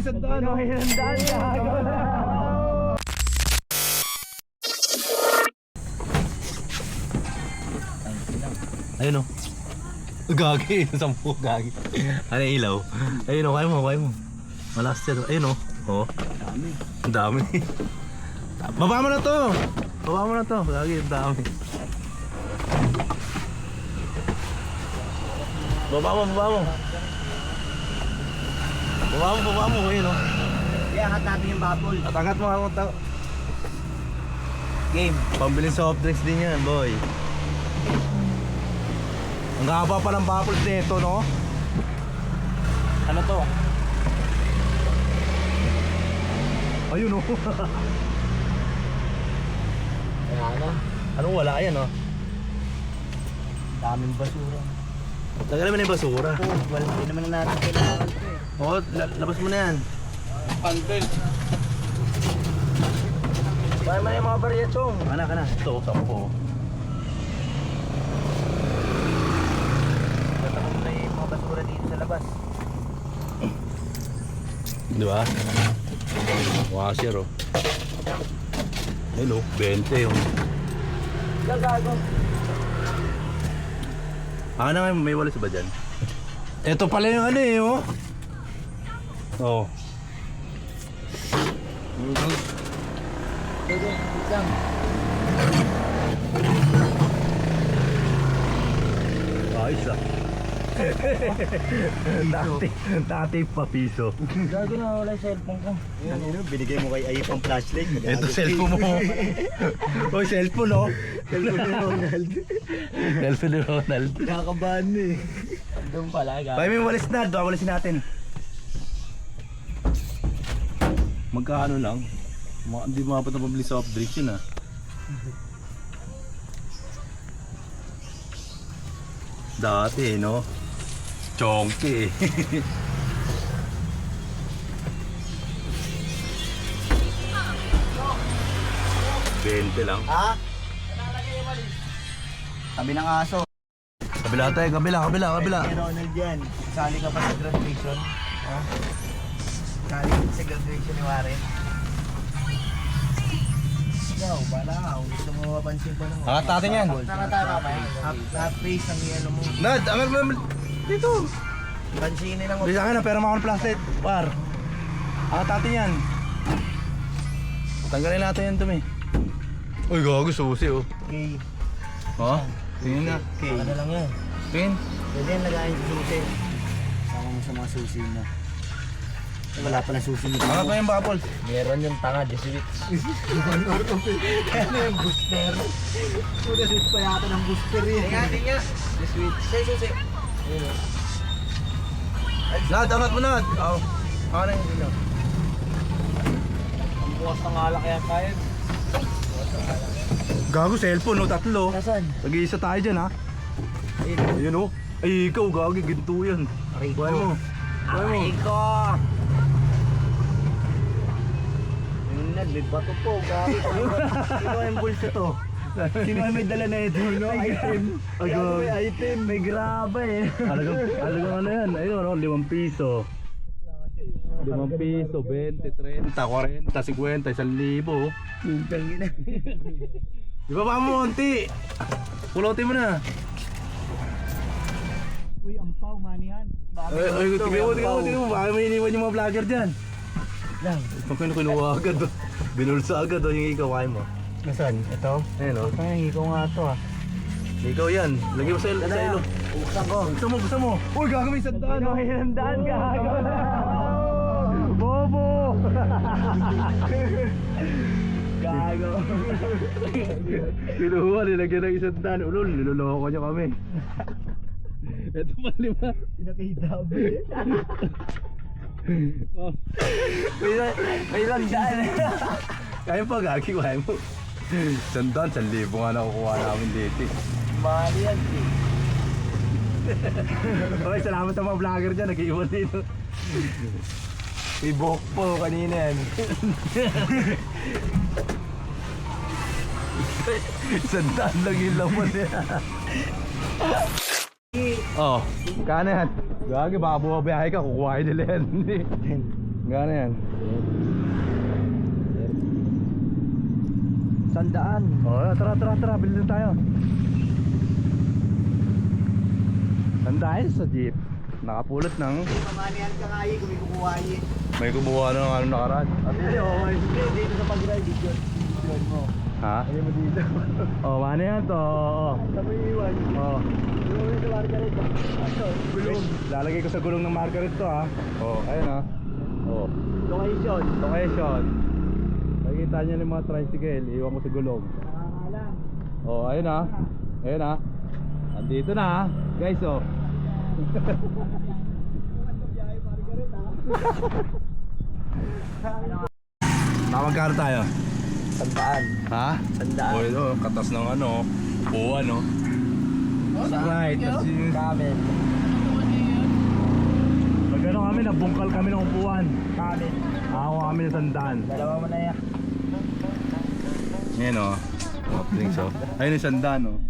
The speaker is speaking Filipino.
may sandaan. May sandaan. Ayun o. Gagi. Sampu gagi. Ano yung ilaw? Ayun o. Kaya mo, kaya mo. Malakas yan. Ayun o. Oo. Ang dami. Baba mo na to. Baba mo na to. Gagi, ang dami. Baba mo, baba mo. Baba mo, baba mo. Ayun o. Kaya angat natin yung bubble. At angat mo ako. ta- Game. Pambiling soft drinks din yan, boy. Ang haba pa ng bubbles nito, no? Ano to? Ayun, oh. Kaya na. Anong wala yan, no? Daming basura. Tagal naman yung basura. Oh, wala hindi naman na natin kailangan ito eh. Oo, la- labas mo na yan. Pantel. Kaya mo na yung mga barya, chong. Kana, kana. Ito, sampo. Tatakot na yung mga basura dito sa labas. Di ba? Washer, oh. Oh. 20, oh. Gagago. Ah, na may walis ba dyan? Ito pala yung ano eh, oh. Oh. Lang. Ayos ah. Dati, dati pa piso. Gago na wala yung cellphone ko. Ano yun? Binigay mo kay Ayip ang flashlight. Ito cellphone mo. Oy, cellphone oh. Cellphone ni Ronald. Cellphone ni Ronald. Nakakabahan na eh. Doon pala, gago. Kaya may walis na, baka walisin natin. Magkaano lang? Ma hindi mapat na pabili soft drinks yun ah. Dati no? Chonky eh. Bente lang. Ha? Sabi ng aso. Kabila tayo, kabila, kabila, kabila. Kay Ronald yan. Sali ka pa sa graduation. Ha? Sali ka sa graduation ni Warren. Ikaw, bala ka. Gusto mo mapansin ko naman. Angat natin yan. Tama-tama pa yan. Half, face ang ano mo. Nad, angat mo. Dito. Pansinin lang. Bisa ka na, pero mga plastic. Par. Angat natin yan. Tanggalin natin yan, Tumi. Uy, gago, susi oh. Okay. Ha? Tingin na. Okay. Ano lang yan. Tingin. Pwede yan lagayin sa susi. Sama mo sa mga susi mo. Wala pala susi nito. Angat mo yung bakapol. Meron yung tanga, Jesuit. ano yung booster? Pura sweet pa yata ng booster yun. Tinga, tinga. Jesuit. Say, susi. Nad, angat mo Nad. Oh. Ano yung dito? Ang bukas ng alak kaya tayo. Gago, cellphone no, tatlo. Nasaan? Nag-iisa tayo dyan ha. Ayun. Ayun oh. Ay, ikaw, gago, ginto yan. Ko. Buhay mo. Buhay mo. Ko. Yun na, po. Gabi. Sino yung bulsa to? Sino yung may dala na ito? No? Item. Gago. May item. May graba eh. Alagang, alagang ano yan? Ayun, oh, limang piso. Limang piso, 20, 30, 40, 50, 1,000. Yung tangina. Di ba pa mo, onti? Pulotin mo na. Uy, ampaw, manihan. Ay, ay, tingnan mo, tingnan mo, tingnan mo. Baka may iniwan yung mga vlogger dyan. Lang. Pag kinu kinuha agad, binulsa agad oh, yung ikaw, kaya mo. Nasaan? Ito? Ayun oh. Ay, ikaw nga to ah. Ikaw yan. Lagyan mo sa, sa ilo. Buksan ko. Gusto mo, gusto mo. Uy, gagawin sa daan. May handaan ka. Bobo! Gago. Kinuha, nilagyan ng isang daan. Ulol, niloloko niyo kami. Ito pa lima. Pinakahitabi. Oh. May, may landaan. Kaya pa, gagi, kaya mo. Isang daan, isang libo nga nakukuha namin dito. eh. Mahal yan eh. Okay, salamat sa mga vlogger dyan, nag-iwan dito. Buhok po kanina yan. Isang daan lang yung laman yan. oh, kano yan? Gagi, baka bumabiyahe ka, kukuhain nila yan. Gano'n yan? Sandaan. Oh, tara, tara, tara. Bilhin tayo. Tandaan sa jeep. Nakapulot ng Kamanihan ka nga eh, kung may kukuha eh. na ng ano nakaraan. Ay, oo, may dito sa pag-ride, video. Video mo. Ha? Ayaw mo dito. Oh, paano yan to? Oo. Sa may iwan. Oh. Gulong sa Margaret. Ano? Gulong. Lalagay ko sa gulong ng Margaret to ha. Oh, ayun ha. Oh. Location. Location. Nakikita niyo yung mga tricycle, iwan ko sa gulong. Nakakalang. Oh, ayun ha. Ayun ha. Andito na ha. Guys, oh. Nakapagkano tayo? Sandaan. Ha? Sandaan. Oh, ito, katas ng ano, buwan, no? Right, kasi Kamen. Ano kami, nabungkal kami ng upuan. Kamen. Ako kami ng sandaan. Dalawa mo na yan. Ngayon, oh. Oh, drinks, oh. Ayun yung sandaan, oh.